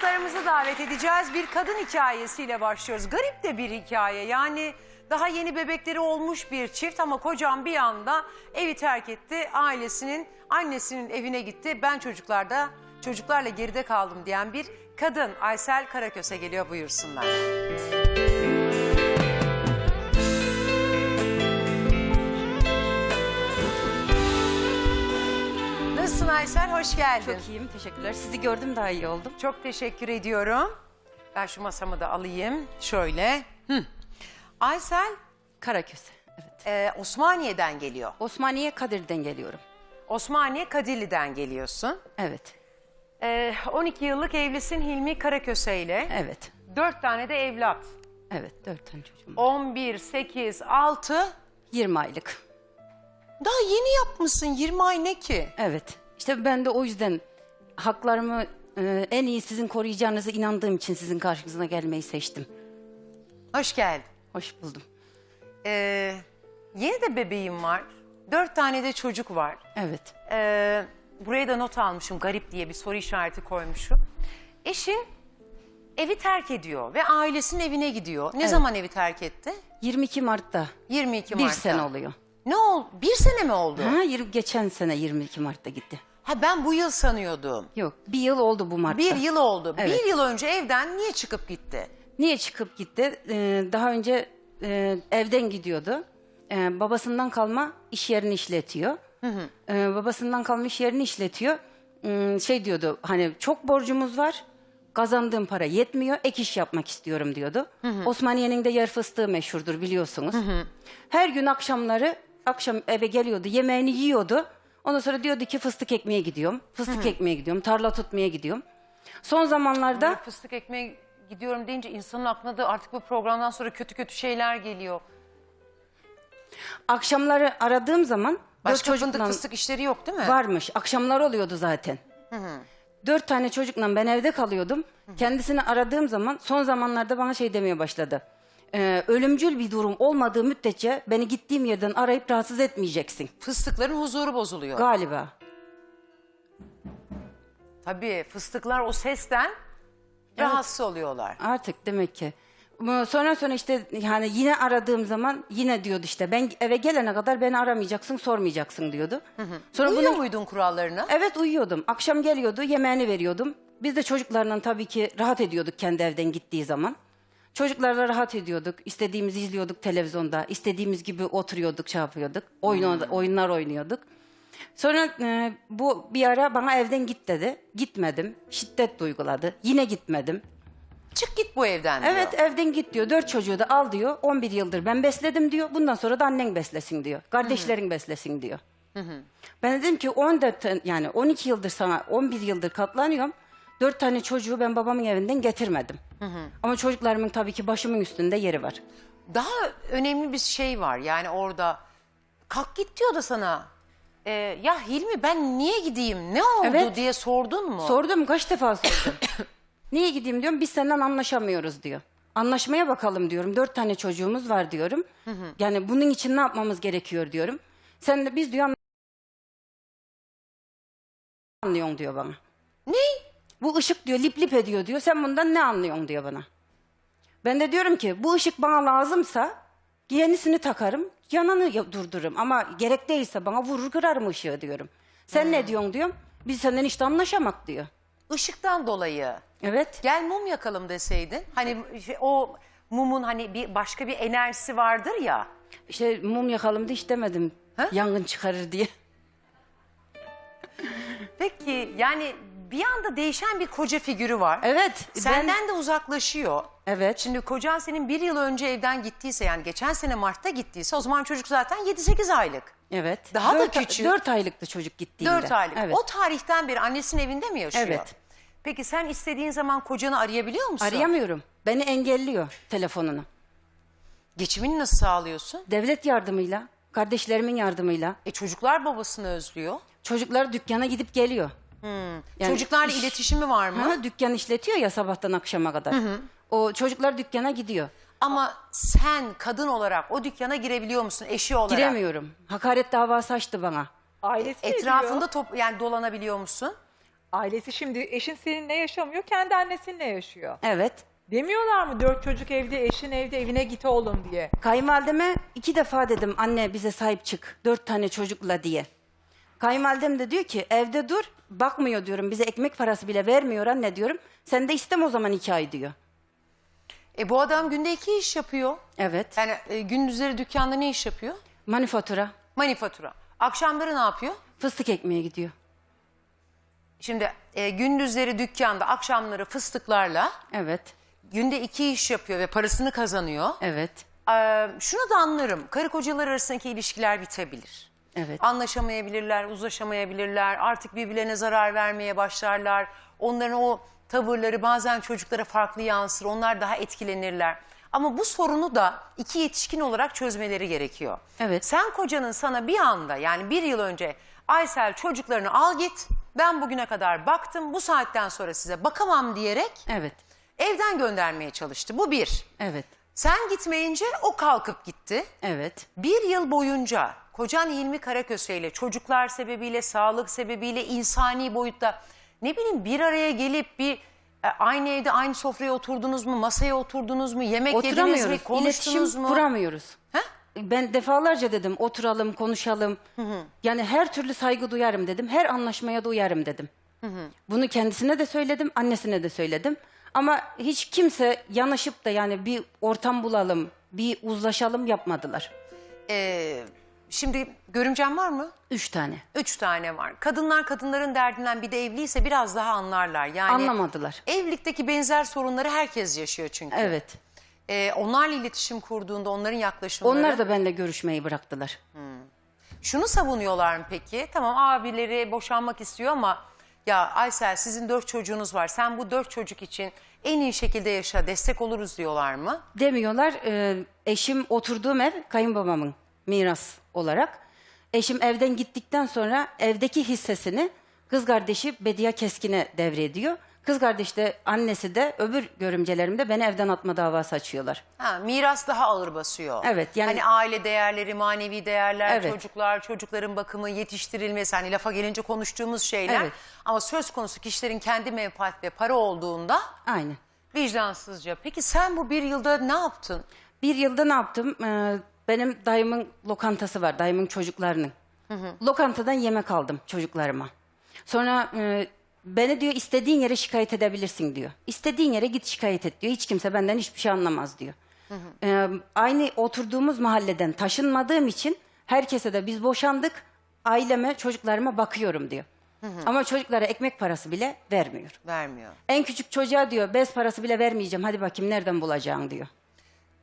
konuklarımızı davet edeceğiz. Bir kadın hikayesiyle başlıyoruz. Garip de bir hikaye. Yani daha yeni bebekleri olmuş bir çift ama kocam bir anda evi terk etti. Ailesinin, annesinin evine gitti. Ben çocuklarda, çocuklarla geride kaldım diyen bir kadın. Aysel Karaköse geliyor buyursunlar. Nasılsın Aysel? Hoş geldin. Çok iyiyim, teşekkürler. Sizi gördüm daha iyi oldum. Çok teşekkür ediyorum. Ben şu masamı da alayım. Şöyle. Hı. Aysel Karaköse, evet. e, Osmaniye'den geliyor. Osmaniye Kadir'den geliyorum. Osmaniye Kadirli'den geliyorsun. Evet, E, 12 yıllık evlisin Hilmi Karaköse ile. evet, 4 tane de evlat. evet. Dört tane çocuğum var. 11, 8, 6. 20 aylık. Daha yeni yapmışsın 20 ay ne ki? Evet. İşte ben de o yüzden haklarımı e, en iyi sizin koruyacağınıza inandığım için sizin karşınıza gelmeyi seçtim. Hoş geldin. Hoş buldum. E, yeni de bebeğim var. 4 tane de çocuk var. Evet, Ee, buraya da not almışım garip diye bir soru işareti koymuşum. Eşin evi terk ediyor ve ailesinin evine gidiyor. Ne zaman evi terk etti? 22 Mart'ta 22 bir Mart'ta. sene oluyor. Ne oldu? Bir sene mi oldu? Ha, geçen sene 22 Mart'ta gitti. Ha ben bu yıl sanıyordum. Yok, bir yıl oldu bu Mart'ta. Bir yıl oldu. Evet. Bir yıl önce evden niye çıkıp gitti? Niye çıkıp gitti? Ee, daha önce e, evden gidiyordu. Ee, babasından kalma iş yerini işletiyor. Ee, babasından kalma iş yerini işletiyor. Hmm, şey diyordu hani çok borcumuz var. Kazandığım para yetmiyor. Ek iş yapmak istiyorum diyordu. Osmaniye'nin de yer fıstığı meşhurdur biliyorsunuz. Her gün akşamları akşam eve geliyordu. Yemeğini yiyordu. Ondan sonra diyordu ki fıstık ekmeye gidiyorum. Fıstık ekmeye gidiyorum. Tarla tutmaya gidiyorum. Son zamanlarda Fıstık ekmeğe gidiyorum deyince insanın aklına da artık bu programdan sonra kötü kötü şeyler geliyor. Akşamları aradığım zaman dört Başka fındık çocukla fıstık işleri yok değil mi? varmış. Akşamlar oluyordu zaten. Dört tane çocukla ben evde kalıyordum. Kendisini aradığım zaman son zamanlarda bana şey demeye başladı. Ee, ölümcül bir durum olmadığı müddetçe beni gittiğim yerden arayıp rahatsız etmeyeceksin. Fıstıkların huzuru bozuluyor. Galiba. Tabii fıstıklar o sesten rahatsız oluyorlar. Artık demek ki. Bu- Sonra sonra işte yani yine aradığım zaman yine diyordu işte ben eve gelene kadar beni aramayacaksın sormayacaksın diyordu. Sonra Uyuyor bunu muydun kurallarına? Evet uyuyordum. Akşam geliyordu yemeğini veriyordum. Biz de çocuklarla tabii ki rahat ediyorduk kendi evden gittiği zaman. Çocuklarla rahat ediyorduk. İstediğimizi izliyorduk televizyonda. İstediğimiz gibi oturuyorduk, şey yapıyorduk. Oyun, oyunlar oynuyorduk. Sonra e, bu bir ara bana evden git dedi. Gitmedim. Şiddet uyguladı. Yine gitmedim. Çık git bu evden diyor. Evet evden git diyor. Dört çocuğu da al diyor. 11 yıldır ben besledim diyor. Bundan sonra da annen beslesin diyor. Kardeşlerin beslesin diyor. Ben dedim ki 14 tane- yani 12 yıldır sana 11 yıldır katlanıyorum. Dört tane çocuğu ben babamın evinden getirmedim. Ama çocuklarımın tabii ki başımın üstünde yeri var. Daha önemli bir şey var yani orada. Kalk git diyor da sana. Ee, ya Hilmi ben niye gideyim ne oldu Evet. diye sordun mu? Sordum kaç defa sordum. Niye gideyim diyorum biz senden anlaşamıyoruz diyor. Anlaşmaya bakalım diyorum. Dört tane çocuğumuz var diyorum. Yani bunun için ne yapmamız gerekiyor diyorum. Sen de biz diyor anlıyorsun diyor bana. ne? Bu ışık diyor lip lip ediyor diyor. Sen bundan ne anlıyorsun diyor bana. Ben de diyorum ki bu ışık bana lazımsa yenisini takarım yananı ya- durdururum. Ama gerek değilse bana vurur kırarım ışığı diyorum. Sen ne diyorsun diyorum. Biz senden işte anlaşamak diyor. Işıktan dolayı. Evet. Gel mum yakalım deseydin. Hani şey, o mumun hani bir başka bir enerjisi vardır ya. İşte mum yakalım da hiç demedim. Ha? Yangın çıkarır diye. Peki yani bir anda değişen bir koca figürü var. Evet. ben- Senden de uzaklaşıyor. Evet. Şimdi kocan senin bir yıl önce evden gittiyse yani geçen sene Mart'ta gittiyse o zaman çocuk zaten 7-8 aylık. Evet. Daha da Dört- küçük. Dört aylıktı çocuk gittiğinde. 4 aylık. Evet. O tarihten beri annesinin evinde mi yaşıyor? Evet. Peki sen istediğin zaman kocanı arayabiliyor musun? Arayamıyorum. Beni engelliyor telefonunu. Geçimini nasıl sağlıyorsun? Devlet yardımıyla, kardeşlerimin yardımıyla. E çocuklar babasını özlüyor. Çocuklar dükkana gidip geliyor. Yani Çocuklarla iş- iletişimi var mı? Ha, dükkan işletiyor ya sabahtan akşama kadar. O çocuklar dükkana gidiyor. Ama sen kadın olarak o dükkana girebiliyor musun eşi olarak? Giremiyorum. Hakaret davası açtı bana. Ailesi ne diyor? Etrafında top yani dolanabiliyor musun? Ailesi şimdi eşin seninle yaşamıyor, kendi annesininle yaşıyor. Evet. Demiyorlar mı dört çocuk evde, eşin evde, evine git oğlum diye. Kayınvalideme iki defa dedim anne bize sahip çık. Dört tane çocukla diye. Kayınvalidem de diyor ki evde dur. Bakmıyor diyorum bize ekmek parası bile vermiyor anne diyorum. Sen de istem o zaman iki ay diyor. E bu adam günde iki iş yapıyor. Evet. Yani e, gündüzleri dükkanda ne iş yapıyor? Manifatura. Manifatura. Akşamları ne yapıyor? Fıstık ekmeğe gidiyor. Şimdi e, gündüzleri dükkanda, akşamları fıstıklarla Evet. günde iki iş yapıyor ve parasını kazanıyor. Evet. Ee, şunu da anlarım. Karı kocalar arasındaki ilişkiler bitebilir. Evet. Anlaşamayabilirler, uzlaşamayabilirler. Artık birbirlerine zarar vermeye başlarlar. Onların o tavırları bazen çocuklara farklı yansır. Onlar daha etkilenirler. Ama bu sorunu da iki yetişkin olarak çözmeleri gerekiyor. Evet. Sen kocanın sana bir anda yani bir yıl önce Aysel çocuklarını al git. Ben bugüne kadar baktım. Bu saatten sonra size bakamam diyerek Evet. evden göndermeye çalıştı. Bu bir. Evet. Sen gitmeyince o kalkıp gitti. Evet. Bir yıl boyunca kocan Hilmi Karaköse ile çocuklar sebebiyle, sağlık sebebiyle, insani boyutta ne bileyim bir araya gelip bir e, aynı evde aynı sofraya oturdunuz mu, masaya oturdunuz mu, yemek yediniz mi, Oturamıyoruz. konuştunuz İletişim mu? kuramıyoruz. Ha? Ben defalarca dedim oturalım konuşalım. Yani her türlü saygı duyarım dedim. Her anlaşmaya da uyarım dedim. Bunu kendisine de söyledim, annesine de söyledim. Ama hiç kimse yanaşıp da yani bir ortam bulalım, bir uzlaşalım yapmadılar. Ee, şimdi görümcem var mı? Üç tane. Üç tane var. Kadınlar kadınların derdinden bir de evliyse biraz daha anlarlar. Yani Anlamadılar. Evlilikteki benzer sorunları herkes yaşıyor çünkü. Evet. Ee, onlarla iletişim kurduğunda onların yaklaşımları... Onlar da benimle görüşmeyi bıraktılar. Şunu savunuyorlar mı peki? Tamam abileri boşanmak istiyor ama ya Aysel sizin dört çocuğunuz var. Sen bu dört çocuk için en iyi şekilde yaşa destek oluruz diyorlar mı? Demiyorlar. e, eşim oturduğum ev kayınbabamın miras olarak. Eşim evden gittikten sonra evdeki hissesini kız kardeşi Bediye Keskin'e devrediyor. Kız kardeş de annesi de öbür görümcelerim de beni evden atma davası açıyorlar. Ha, miras daha ağır basıyor. Evet, yani- Hani aile değerleri, manevi değerler, Evet. çocuklar, çocukların bakımı, yetiştirilmesi. Hani lafa gelince konuştuğumuz şeyler. Evet. Ama söz konusu kişilerin kendi menfaat ve para olduğunda Aynen. vicdansızca. Peki sen bu bir yılda ne yaptın? Bir yılda ne yaptım? Ee, benim dayımın lokantası var, dayımın çocuklarının. Lokantadan yemek aldım çocuklarıma. Sonra e, beni diyor istediğin yere şikayet edebilirsin diyor. İstediğin yere git şikayet et diyor. Hiç kimse benden hiçbir şey anlamaz diyor. Ee, aynı oturduğumuz mahalleden taşınmadığım için herkese de biz boşandık. Aileme, çocuklarıma bakıyorum diyor. Ama çocuklara ekmek parası bile vermiyor. Vermiyor. En küçük çocuğa diyor bez parası bile vermeyeceğim. Hadi bakayım nereden bulacaksın diyor.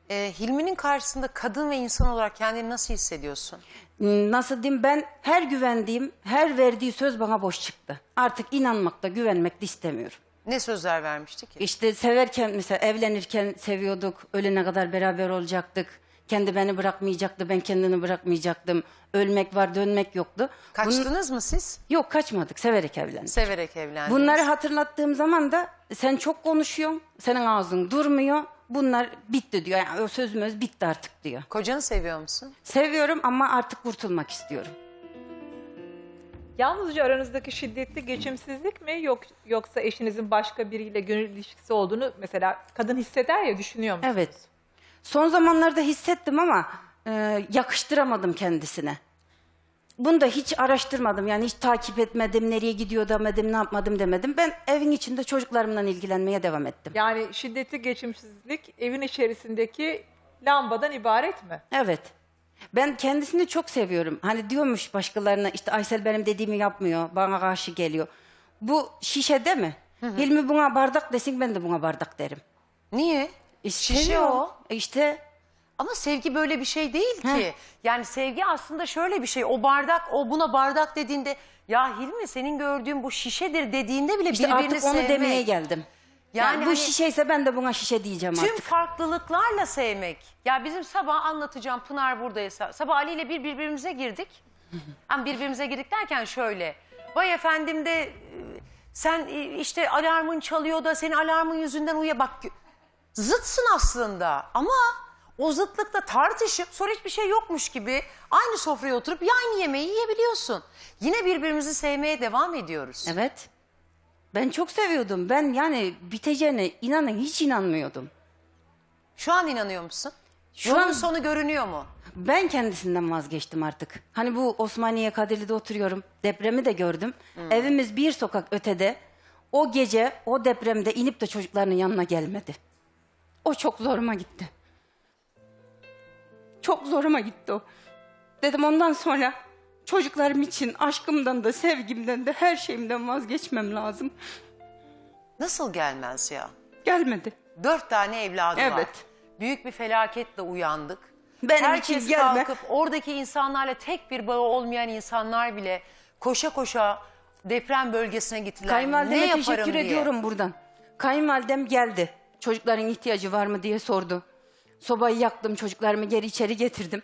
Ee, Hilmi'nin karşısında kadın ve insan olarak kendini nasıl hissediyorsun? nasıl diyeyim ben her güvendiğim, her verdiği söz bana boş çıktı. Artık inanmakta, güvenmekte istemiyorum. Ne sözler vermişti ki? İşte severken mesela evlenirken seviyorduk, ölene kadar beraber olacaktık. Kendi beni bırakmayacaktı, ben kendini bırakmayacaktım. Ölmek var, dönmek yoktu. Kaçtınız mı siz? Yok kaçmadık, severek evlendik. Severek evlendiniz. Bunları hatırlattığım zaman da sen çok konuşuyorsun, senin ağzın durmuyor. Bunlar bitti diyor. Yani o sözümüz bitti artık diyor. Kocanı seviyor musun? Seviyorum ama artık kurtulmak istiyorum. Yalnızca aranızdaki şiddetli geçimsizlik mi yok yoksa eşinizin başka biriyle gönül ilişkisi olduğunu mesela kadın hisseder ya düşünüyor musun? Evet. Son zamanlarda hissettim ama e, yakıştıramadım kendisine. Bunu da hiç araştırmadım. Yani hiç takip etmedim, nereye gidiyor demedim, ne yapmadım demedim. Ben evin içinde çocuklarımla ilgilenmeye devam ettim. Yani şiddetli geçimsizlik evin içerisindeki lambadan ibaret mi? Evet. Ben kendisini çok seviyorum. Hani diyormuş başkalarına işte Aysel benim dediğimi yapmıyor, bana karşı geliyor. Bu şişede mi? Hilmi buna bardak desin ben de buna bardak derim. Niye? E, Şişe seviyor. o. E İşte Ama sevgi böyle bir şey değil ki. Yani sevgi aslında şöyle bir şey. O bardak, o buna bardak dediğinde ya Hilmi senin gördüğün bu şişedir dediğinde bile işte birbirini artık onu sevmek. demeye geldim. Yani Yani, bu hani- şişeyse ben de buna şişe diyeceğim Tüm artık. farklılıklarla sevmek. Ya bizim sabah anlatacağım Pınar buradaysa. Sabah Ali ile bir birbirimize girdik. Ama birbirimize girdik derken şöyle. Vay efendim de e, sen e, işte alarmın çalıyor da senin alarmın yüzünden uya bak. Zıtsın aslında ama o zıtlıkta tartışıp sonra hiçbir şey yokmuş gibi aynı sofraya oturup aynı yemeği yiyebiliyorsun. Yine birbirimizi sevmeye devam ediyoruz. Evet. Ben çok seviyordum. Ben yani biteceğine inanın hiç inanmıyordum. Şu an inanıyor musun? Şu Yolun an- sonu görünüyor mu? Ben kendisinden vazgeçtim artık. Hani bu Osmaniye Kadirli'de oturuyorum. Depremi de gördüm. Evimiz bir sokak ötede. O gece o depremde inip de çocuklarının yanına gelmedi. O çok zoruma gitti. Çok zoruma gitti o. Dedim ondan sonra çocuklarım için aşkımdan da sevgimden de her şeyimden vazgeçmem lazım. Nasıl gelmez ya? Gelmedi. Dört tane evladı var. Evet. Büyük bir felaketle uyandık. Benim Herkes için gelme. kalkıp oradaki insanlarla tek bir bağı olmayan insanlar bile koşa koşa deprem bölgesine gittiler. ne Kayınvalideme teşekkür diye. ediyorum buradan. Kayınvalidem geldi. Çocukların ihtiyacı var mı diye sordu. Sobayı yaktım, çocuklarımı geri içeri getirdim.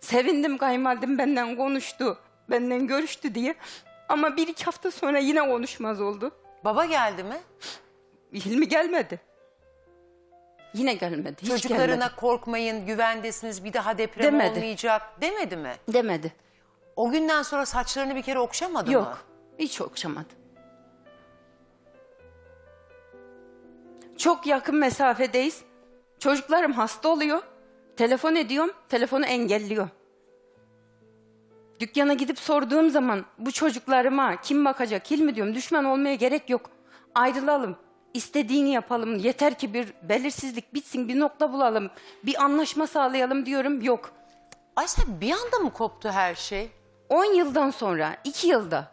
Sevindim kayınvalidem benden konuştu, benden görüştü diye. Ama bir iki hafta sonra yine konuşmaz oldu. Baba geldi mi? Hilmi gelmedi. Yine gelmedi, hiç Çocuklarına gelmedi. korkmayın, güvendesiniz, bir daha deprem Demedi. olmayacak demedi mi? Demedi. O günden sonra saçlarını bir kere okşamadı mı? Yok, hiç okşamadı. Çok yakın mesafedeyiz. Çocuklarım hasta oluyor. Telefon ediyorum, telefonu engelliyor. Dükkana gidip sorduğum zaman bu çocuklarıma kim bakacak, Hilmi diyorum. Düşman olmaya gerek yok. Ayrılalım. İstediğini yapalım. Yeter ki bir belirsizlik bitsin, bir nokta bulalım. Bir anlaşma sağlayalım diyorum. Yok. Aysel bir anda mı koptu her şey? 10 yıldan sonra, 2 yılda,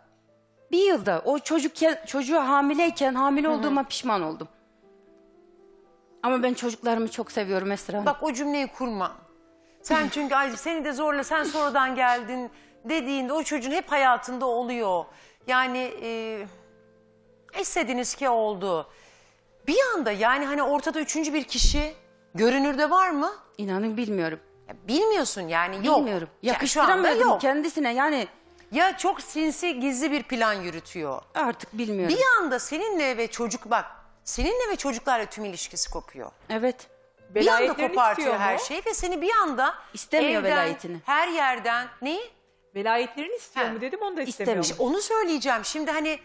bir yılda o çocukken, çocuğa hamileyken hamile olduğuma pişman oldum. Ama ben çocuklarımı çok seviyorum Esra Hanım. Bak o cümleyi kurma. Sen çünkü ay seni de zorla sen sonradan geldin dediğinde o çocuğun hep hayatında oluyor. Yani e, istediniz ki oldu. Bir anda yani hani ortada üçüncü bir kişi görünürde var mı? İnanın bilmiyorum. Ya bilmiyorsun yani yok. Bilmiyorum. Ya Yakıştıramıyordum yok. kendisine yani Ya çok sinsi gizli bir plan yürütüyor. artık bilmiyorum. Bir anda seninle ve çocuk bak seninle ve çocuklarla tüm ilişkisi kopuyor. Evet. Bir anda Velayetlerini kopartıyor istiyor her mu? şeyi ve seni bir anda İstemiyor evden, velayetini. her yerden neyi? Velayetlerini istiyor He. mu dedim onu da istemiyor. İstemiş. Onu söyleyeceğim. Şimdi hani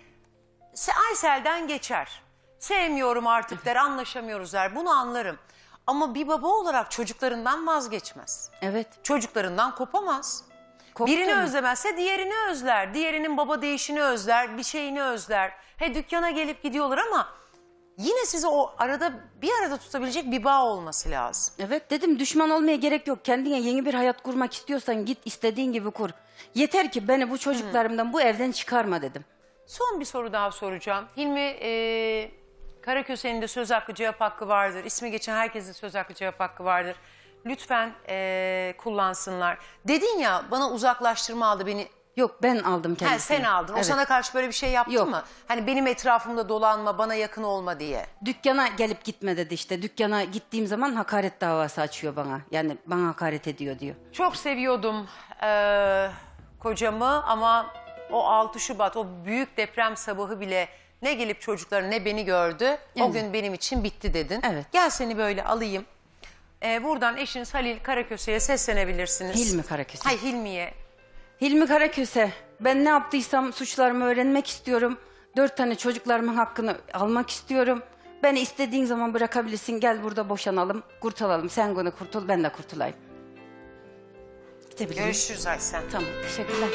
Se- Aysel'den geçer. Sevmiyorum artık der, anlaşamıyoruz der. Bunu anlarım. Ama bir baba olarak çocuklarından vazgeçmez. Evet. Çocuklarından kopamaz. Koptu Birini mu? özlemezse diğerini özler. Diğerinin baba değişini özler, bir şeyini özler. He dükkana gelip gidiyorlar ama yine sizi o arada bir arada tutabilecek bir bağ olması lazım. Evet dedim düşman olmaya gerek yok. Kendine yeni bir hayat kurmak istiyorsan git istediğin gibi kur. Yeter ki beni bu çocuklarımdan bu evden çıkarma dedim. Son bir soru daha soracağım. Hilmi e, Karaköse'nin de söz hakkı cevap hakkı vardır. İsmi geçen herkesin söz hakkı cevap hakkı vardır. Lütfen e, kullansınlar. Dedin ya bana uzaklaştırma aldı beni. Yok ben aldım Ha, kendisini. sen aldın. O Evet. sana karşı böyle bir şey yaptı Yok. mı? Hani benim etrafımda dolanma, bana yakın olma diye. Dükkana gelip gitme dedi işte. Dükkana gittiğim zaman hakaret davası açıyor bana. Yani bana hakaret ediyor diyor. Çok seviyordum e, kocamı ama o 6 Şubat, o büyük deprem sabahı bile ne gelip çocukları ne beni gördü. O Evet. gün benim için bitti dedin. Evet. Gel seni böyle alayım. E, buradan eşiniz Halil Karaköse'ye seslenebilirsiniz. Hilmi Karaköse. Hay Hilmi'ye. Hilmi Karaköse, ben ne yaptıysam suçlarımı öğrenmek istiyorum. Dört tane çocuklarımın hakkını almak istiyorum. Beni istediğin zaman bırakabilirsin. Gel burada boşanalım, kurtulalım. Sen bunu kurtul, ben de kurtulayım. Gidebilirim. Görüşürüz Aysel. Tamam, teşekkürler.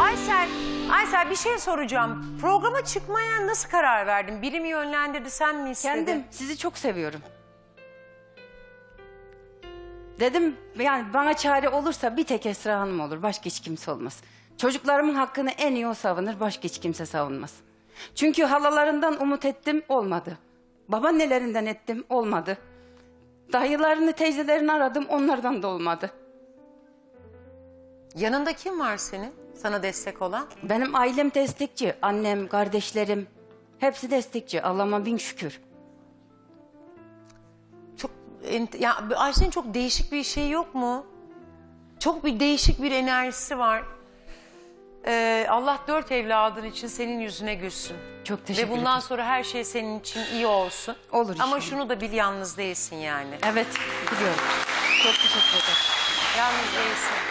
Aysel, Aysel bir şey soracağım. Programa çıkmaya nasıl karar verdin? Biri mi yönlendirdi, sen mi istedin? Kendim sizi çok seviyorum. Dedim yani bana çare olursa bir tek Esra Hanım olur. Başka hiç kimse olmaz. Çocuklarımın hakkını en iyi o savunur. Başka hiç kimse savunmaz. Çünkü halalarından umut ettim olmadı. Babaannelerinden ettim olmadı. Dayılarını teyzelerini aradım onlardan da olmadı. Yanında kim var senin? Sana destek olan? Benim ailem destekçi. Annem, kardeşlerim hepsi destekçi. Allah'ıma bin şükür. Ya Ayşe'nin çok değişik bir şey yok mu? Çok bir değişik bir enerjisi var. Ee, Allah dört evladın için senin yüzüne gülsün. Çok teşekkür Ve bundan ederim. sonra her şey senin için iyi olsun. Olur Ama inşallah. şunu da bil yalnız değilsin yani. Evet biliyorum. Çok teşekkür ederim. Yalnız değilsin.